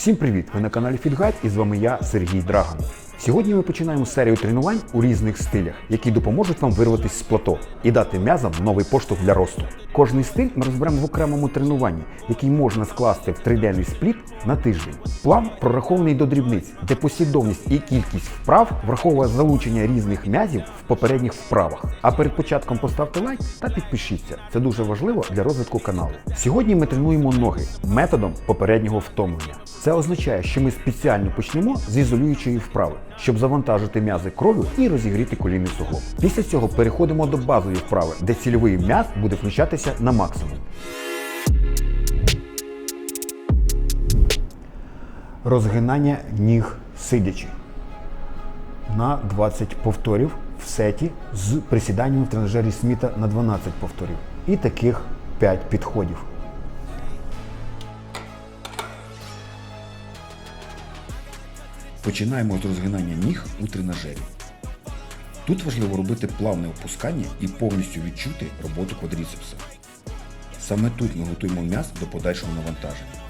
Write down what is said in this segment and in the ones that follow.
Всім привіт! Ви на каналі FitGuide і з вами я, Сергій Драган. Сьогодні ми починаємо серію тренувань у різних стилях, які допоможуть вам вирватися з плато і дати м'язам новий поштовх для росту. Кожний стиль ми розберемо в окремому тренуванні, який можна скласти в триденний спліт на тиждень. План прорахований до дрібниць, де послідовність і кількість вправ враховує залучення різних м'язів в попередніх вправах. А перед початком поставте лайк та підпишіться. Це дуже важливо для розвитку каналу. Сьогодні ми тренуємо ноги методом попереднього втомлення. Це означає, що ми спеціально почнемо з ізолюючої вправи, щоб завантажити м'язи кров'ю і розігріти колінний суглоб. Після цього переходимо до базової вправи, де цільовий м'яз буде включатися на максимум. Розгинання ніг сидячи на 20 повторів в сеті з присіданням в тренажері Сміта на 12 повторів. І таких 5 підходів. Починаємо з розгинання ніг у тренажері. Тут важливо робити плавне опускання і повністю відчути роботу квадріцепса. Саме тут ми готуємо м'яз до подальшого навантаження.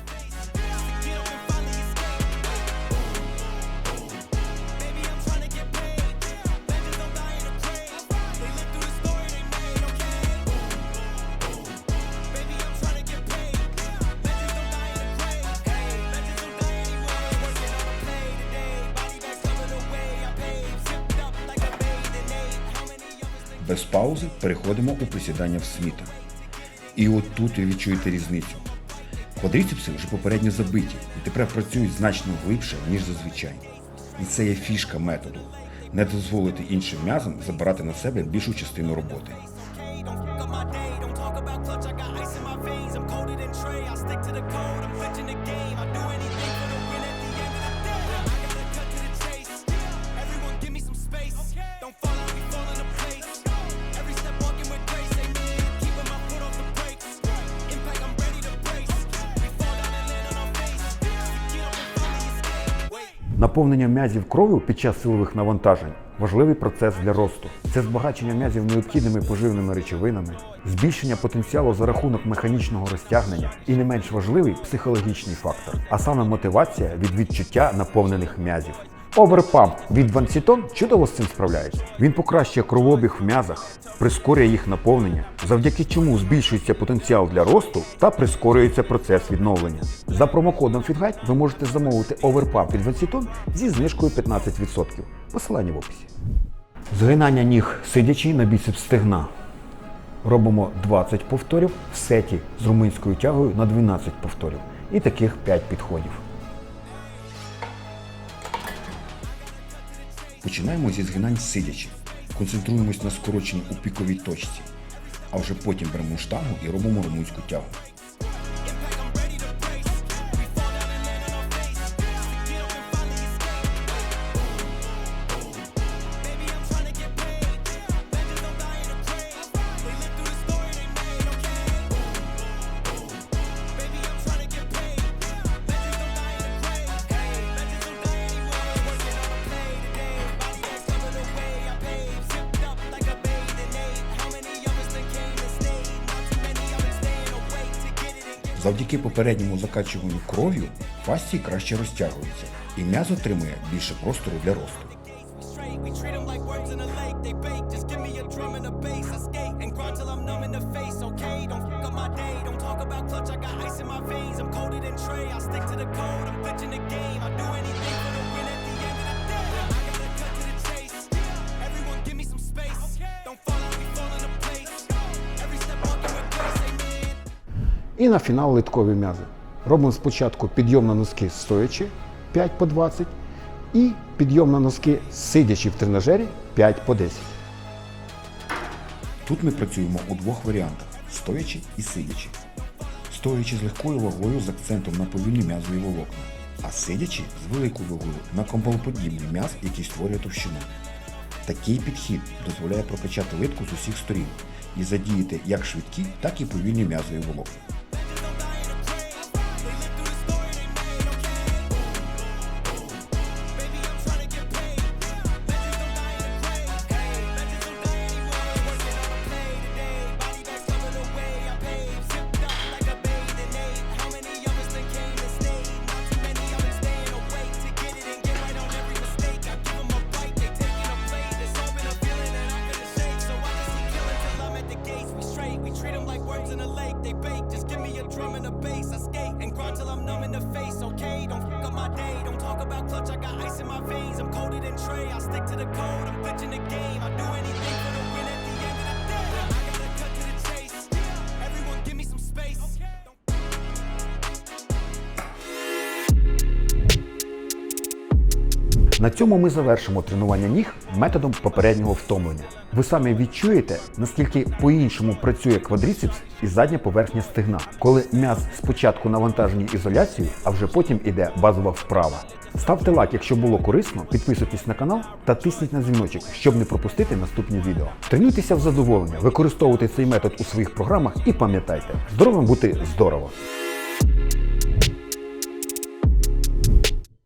Без паузи переходимо у присідання в сміта. І от тут ви відчуєте різницю. Квадріцепси вже попередньо забиті і тепер працюють значно глибше, ніж зазвичай. І це є фішка методу. Не дозволити іншим м'язам забирати на себе більшу частину роботи. I stick to the code. I'm pitching the game. I do anything for the Наповнення м'язів кров'ю під час силових навантажень важливий процес для росту. Це збагачення м'язів необхідними поживними речовинами, збільшення потенціалу за рахунок механічного розтягнення і не менш важливий психологічний фактор, а саме мотивація від відчуття наповнених м'язів. Оверпамп від Вансітон чудово з цим справляється. Він покращує кровообіг в м'язах, прискорює їх наповнення, завдяки чому збільшується потенціал для росту та прискорюється процес відновлення. За промокодом FitGuide ви можете замовити оверпамп від Вансітон зі знижкою 15%. Посилання в описі. Згинання ніг сидячи на біцепс стегна. Робимо 20 повторів в сеті з румунською тягою на 12 повторів. І таких 5 підходів. Починаємо зі згинань сидячи. Концентруємось на скороченні у піковій точці. А вже потім беремо штангу і робимо румунську тягу. Завдяки попередньому закачуванню кров'ю фасції краще розтягуються, і м'яз отримує більше простору для росту. in. I in got ice in my veins. I'm colder than Trey. I stick to the code. I'm pitching the game. I do anything І на фінал литкові м'язи. Робимо спочатку підйом на носки стоячи 5 по 20 і підйом на носки сидячи в тренажері 5 по 10. Тут ми працюємо у двох варіантах стоячи і сидячи. Стоячи з легкою вагою з акцентом на повільні м'язові волокна, а сидячи з великою вагою на компалоподібний м'яз, який створює товщину. Такий підхід дозволяє прокачати литку з усіх сторін і задіяти як швидкі, так і повільні м'язові волокна. fully baked. Just give me a drum and a bass. I skate and grind till I'm numb in the face, okay? Don't fuck up my day. Don't talk about clutch, I got ice in my veins. I'm colder than Trey, I stick to the code. I'm bitching the game. I do anything for the win at the end of the day. I gotta cut to the chase. Everyone give me some space. На цьому ми завершимо тренування ніг методом попереднього втомлення. Ви самі відчуєте, наскільки по-іншому працює квадріцепс і задня поверхня стегна, коли м'яз спочатку навантажені ізоляцією, а вже потім іде базова вправа. Ставте лайк, якщо було корисно, підписуйтесь на канал та тисніть на дзвіночок, щоб не пропустити наступні відео. Тренуйтеся в задоволення, використовуйте цей метод у своїх програмах і пам'ятайте, здоровим бути здорово!